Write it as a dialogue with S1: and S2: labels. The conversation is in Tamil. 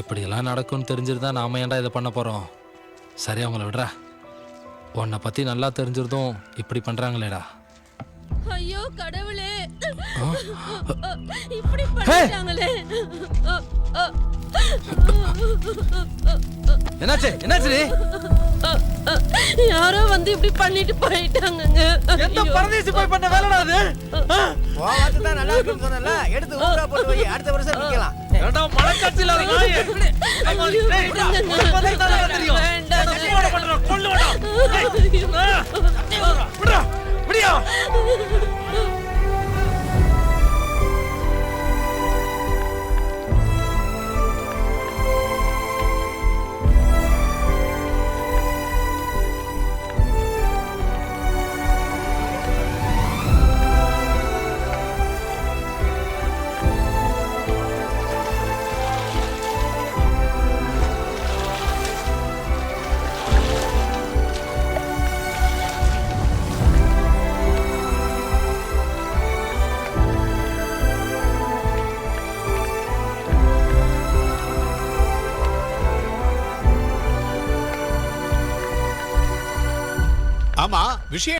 S1: இப்படியெல்லாம் நடக்கும்னு தெரிஞ்சிருந்தா நாம ஏன்டா இதை பண்ண போறோம்? சரி அவங்கள விடுறா. உன்னை பத்தி நல்லா தெரிஞ்சிருந்தும் இப்படி பண்றாங்களேடா.
S2: ஐயோ கடவுளே. இப்படி பண்ணிட்டாங்களே.
S3: என்னாச்சு? என்னாச்சு
S2: யாரோ வந்து இப்படி பண்ணிட்டு போயிட்டாங்கங்க.
S3: எந்த. பரதேசி போய் பண்ண வேலைடா அது?
S4: போவாத்து தான் நல்லா இருக்குன்னு சொன்னல எடுத்து ஊரா போட்டு வை. அடுத்த வருஷம் விற்கலாம்
S3: ஏன்டா
S5: ஆமா விஷயம்